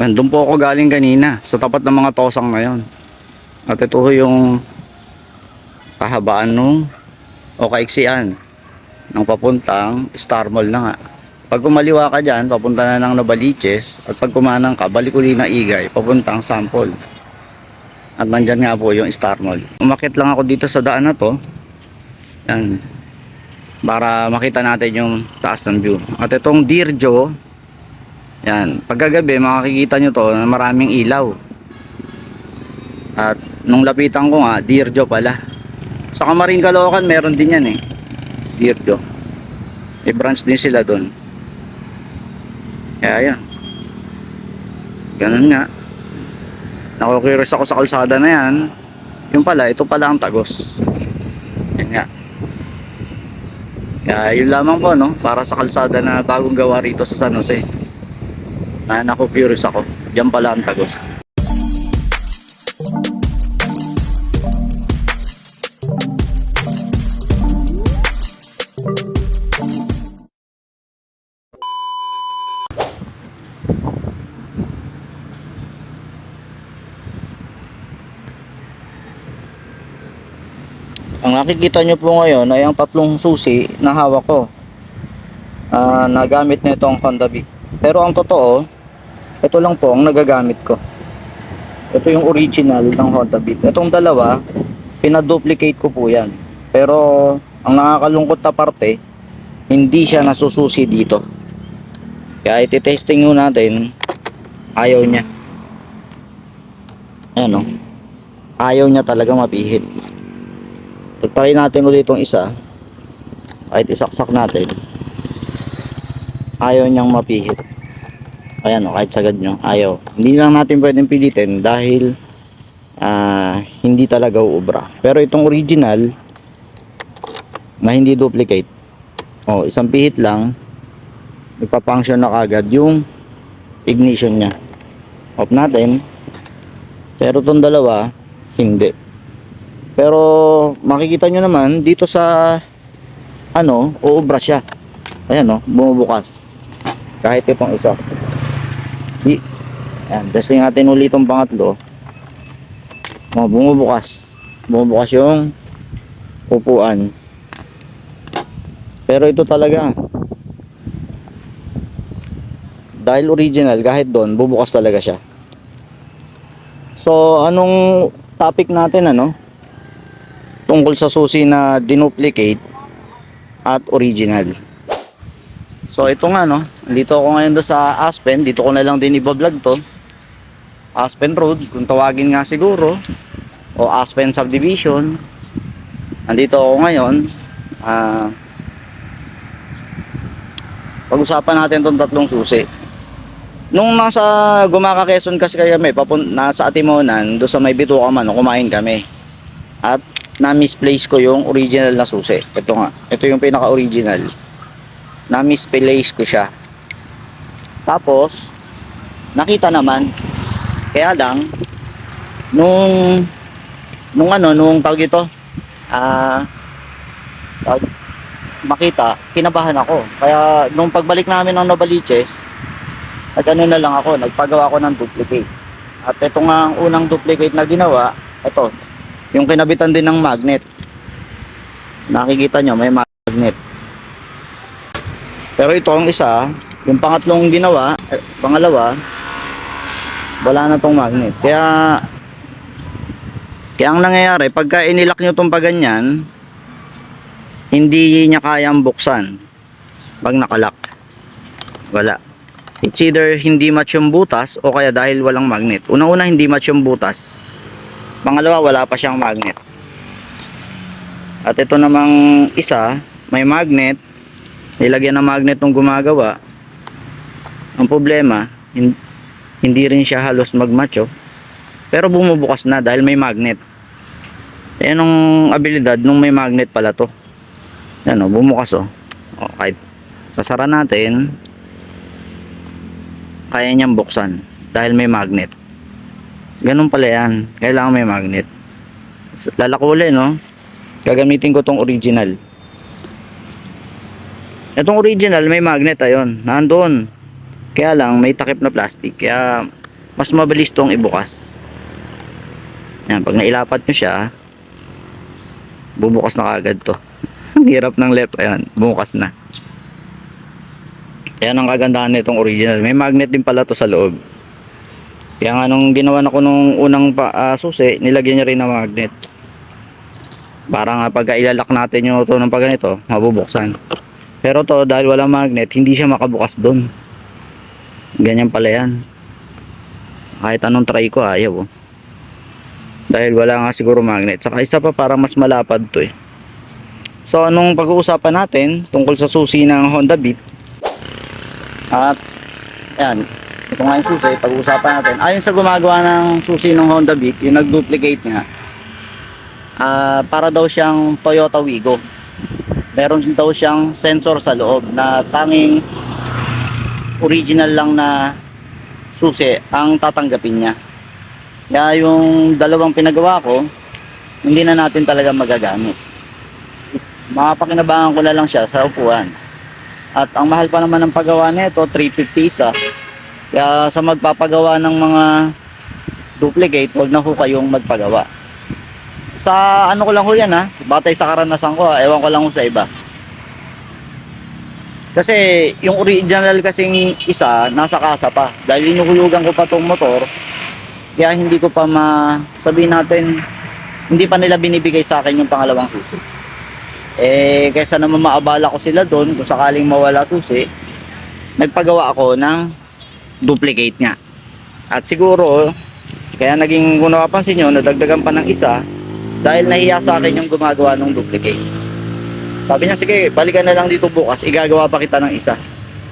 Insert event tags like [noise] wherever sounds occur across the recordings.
Nandun po ako galing kanina sa tapat ng mga tosang na yon. At ito yung kahabaan nung o kaiksian ng papuntang Star Mall na nga. Pag kumaliwa ka dyan, papunta na ng Novaliches at pag kumanang ka, balik uli na Igay, papuntang Sampol. At nandyan nga po yung Star Mall. Umakit lang ako dito sa daan na to. Yan. Para makita natin yung taas ng view. At itong Dear Joe, yan. Pagkagabi, makikita nyo to na maraming ilaw. At nung lapitan ko nga, Dear pala. Sa Kamarin Caloocan, meron din yan eh. Dear. May branch din sila doon. Kaya yan. Ganun nga. Naku-curious ako sa kalsada na yan. Yung pala, ito pala ang tagos. Yan nga. Kaya yun lamang po, no? Para sa kalsada na bagong gawa rito sa San Jose. Na naku-curious ako. Diyan pala ang tagos. Ang nakikita nyo po ngayon ay ang tatlong susi na hawak ko. Ah, nagamit na itong Honda Beat. Pero ang totoo, ito lang po ang nagagamit ko. Ito yung original ng Honda Beat. Itong dalawa, pinaduplicate ko po yan. Pero ang nakakalungkot na parte, hindi siya nasususi dito. Kaya iti-testing nyo natin, ayaw niya. Ayan o. Ayaw niya talaga mapihit. Try natin ulit itong isa. Kahit isaksak natin. Ayaw niyang mapihit. Ayan o, kahit sagad nyo. Ayaw. Hindi lang natin pwedeng pilitin dahil ah, hindi talaga uubra. Pero itong original na hindi duplicate. O, isang pihit lang. Ipapunction na kagad yung ignition niya. Off natin. Pero itong dalawa, hindi. Pero makikita nyo naman dito sa ano, uubra siya. Ayan no, bumubukas. Kahit itong isa. Di. Ayan, testing natin ulit itong pangatlo. Oh, bumubukas. Bumubukas yung upuan. Pero ito talaga. Dahil original, kahit doon, bubukas talaga siya. So, anong topic natin ano? tungkol sa susi na dinuplicate at original. So ito nga no, dito ako ngayon do sa Aspen, dito ko na lang din i-vlog to. Aspen Road, kung tawagin nga siguro o Aspen Subdivision. Nandito ako ngayon. Ah Pag-usapan natin tong tatlong susi. Nung nasa Gumaka Quezon kasi kami, papun nasa Atimonan, do sa may bituka man, kumain kami. At na misplace ko yung original na susi. Ito nga. Ito yung pinaka-original. Na misplace ko siya. Tapos, nakita naman. Kaya lang, nung, nung ano, nung tawag ito, ah, tawag, makita, kinabahan ako. Kaya, nung pagbalik namin ng Novaliches, at ano na lang ako, nagpagawa ako ng duplicate. At ito nga ang unang duplicate na ginawa, ito, yung kinabitan din ng magnet. Nakikita nyo, may magnet. Pero ito ang isa, yung pangatlong ginawa, eh, pangalawa, wala na tong magnet. Kaya, kaya ang nangyayari, pagka inilak nyo tong paganyan, hindi niya kayang buksan. Pag nakalak. Wala. It's either hindi match yung butas o kaya dahil walang magnet. Unang-una hindi match yung butas. Pangalawa, wala pa siyang magnet. At ito namang isa, may magnet. Nilagyan ng magnet nung gumagawa. Ang problema, hin- hindi rin siya halos magmatch oh. Pero bumubukas na dahil may magnet. Ayan ang abilidad nung may magnet pala to. Yan oh, bumukas oh. oh kahit sasara natin, kaya niyang buksan dahil may magnet. Ganun pala yan. Kailangan may magnet. Lalakuli, no? Gagamitin ko tong original. Itong original, may magnet, ayun. Nandun. Kaya lang, may takip na plastic. Kaya, mas mabilis tong ibukas. Yan, pag nailapat nyo siya, bubukas na kagad to. [laughs] Ang hirap ng left, ayan, bumukas na. Yan ang kagandahan nitong original. May magnet din pala to sa loob. Kaya nga nung ginawa na ko nung unang pa, ah, susi, nilagyan niya rin ng magnet. Para nga pagka ilalak natin yung ito ng pag ganito, mabubuksan. Pero to, dahil walang magnet, hindi siya makabukas doon. Ganyan pala yan. Kahit anong try ko, ayaw. Oh. Dahil wala nga siguro magnet. Saka isa pa para mas malapad to eh. So, anong pag-uusapan natin tungkol sa susi ng Honda Beat? At, yan. Ito nga yung susi, pag-uusapan natin. Ayon sa gumagawa ng susi ng Honda Beat, yung nag-duplicate niya, ah para daw siyang Toyota Wigo. Meron daw siyang sensor sa loob na tanging original lang na susi ang tatanggapin niya. Kaya yung dalawang pinagawa ko, hindi na natin talaga magagamit. Makapakinabangan ko na lang siya sa upuan. At ang mahal pa naman ng paggawa nito, 350 isa. Kaya sa magpapagawa ng mga duplicate, wag na ho kayong magpagawa. Sa ano ko lang ho yan ha, batay sa karanasan ko, ha, ewan ko lang ho sa iba. Kasi yung original kasing isa, nasa kasa pa. Dahil inuhulugan ko pa tong motor, kaya hindi ko pa ma sabihin natin, hindi pa nila binibigay sa akin yung pangalawang susi. Eh, kaysa naman maabala ko sila doon, kung sakaling mawala susi, nagpagawa ako ng duplicate nga. At siguro, kaya naging kung napapansin nyo, nadagdagan pa ng isa, dahil nahiya sa akin yung gumagawa ng duplicate. Sabi niya, sige, balikan na lang dito bukas, igagawa pa kita ng isa.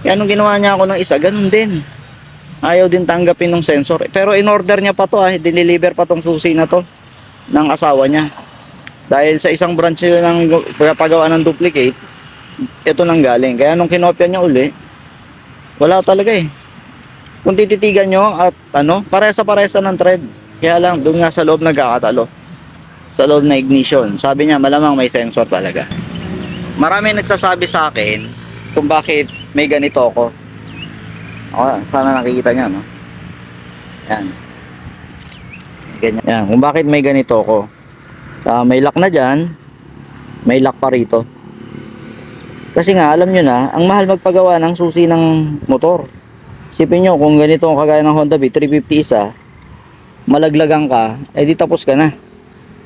Kaya nung ginawa niya ako ng isa, ganun din. Ayaw din tanggapin ng sensor. Pero in order niya pa to, ah, diniliver pa tong susi na to ng asawa niya. Dahil sa isang branch nila ng pagpagawa ng duplicate, ito nang galing. Kaya nung kinopya niya uli, wala talaga eh. Kung tititigan nyo at ano, paresa paresa ng thread. Kaya lang, doon nga sa loob nagkakatalo. Sa loob na ignition. Sabi niya, malamang may sensor talaga. Marami nagsasabi sa akin kung bakit may ganito ako. Ako, sana nakikita niya, no? Yan. Ganyan. Yan, kung bakit may ganito ako. Ah, may lock na dyan, may lock pa rito. Kasi nga, alam nyo na, ang mahal magpagawa ng susi ng motor. Sipin nyo, kung ganito ang kagaya ng Honda Beat, 350 isa, malaglagan ka, eh di tapos ka na.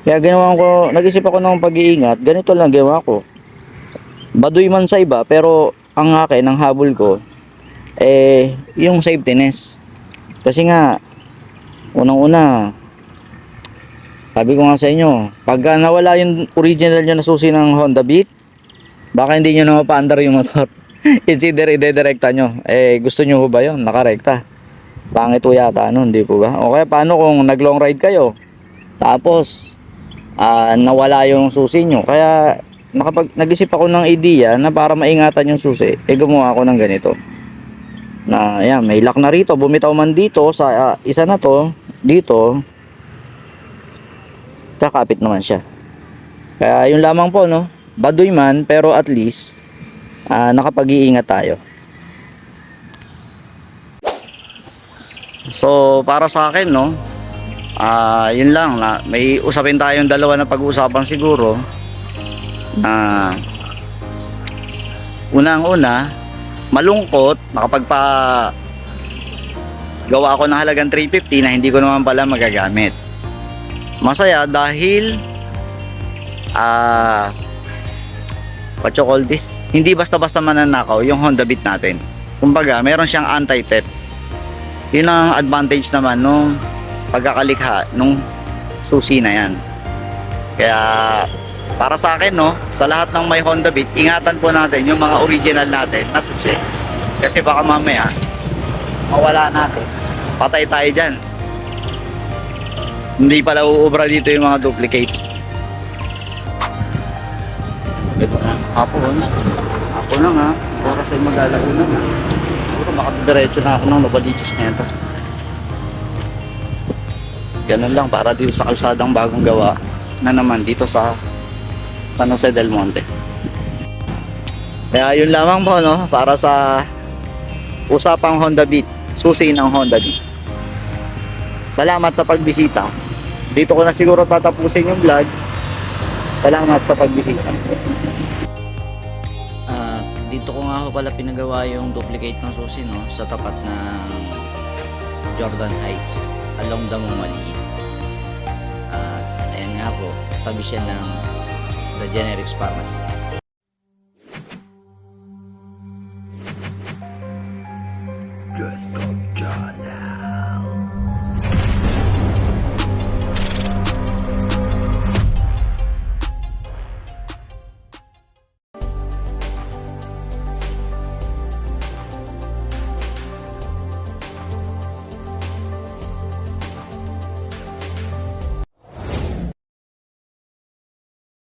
Kaya ginawa ko, nag-isip ako ng pag-iingat, ganito lang ginawa ko. Baduy man sa iba, pero ang akin, ang habol ko, eh, yung safetyness. Kasi nga, unang-una, sabi ko nga sa inyo, pagka nawala yung original nyo na susi ng Honda Beat, baka hindi nyo na mapaandar yung motor. [laughs] Either ide-direkta nyo. Eh, gusto nyo ba yun? Nakarekta. Pangit yata nun, di po ba? O kaya paano kung nag-long ride kayo? Tapos, ah, nawala yung susi nyo. Kaya, nakapag, nag-isip ako ng idea na para maingatan yung susi, eh gumawa ako ng ganito. Na, ayan, may lock na rito. Bumitaw man dito sa ah, isa na to, dito, kakapit naman siya. Kaya yun lamang po, no? Baduy man, pero at least, ah, nakapag-iingat tayo. So, para sa akin, no? Ah, yun lang na may usapin tayong dalawa na pag-uusapan siguro. Na unang-una, malungkot nakapagpa gawa ako ng halagang 350 na hindi ko naman pala magagamit. Masaya dahil ah what you call this? Hindi basta-basta mananakaw yung Honda Beat natin. Kumbaga, meron siyang anti-theft. Yun ang advantage naman nung pagkakalikha nung susi na yan. Kaya para sa akin no, sa lahat ng may Honda Beat, ingatan po natin yung mga original natin na susi. Kasi baka mamaya mawala natin. Patay tayo dyan. Hindi pala uubra dito yung mga duplicate. Ito na. Apo na. Apo na nga. Oras ay maglalago na nga. Siguro makadiretso na ako ng nabaliches na ito. Ganun lang para dito sa kalsadang bagong gawa na naman dito sa San Jose del Monte. Kaya yun lamang po no para sa usapang Honda Beat, susi ng Honda Beat. Salamat sa pagbisita. Dito ko na siguro tatapusin yung vlog. Salamat sa pagbisita. At dito ko nga ho pala pinagawa yung duplicate ng susi no, sa tapat ng Jordan Heights along Damong Maliit. At ayan nga po, tabi siya ng The Generics Pharmacy.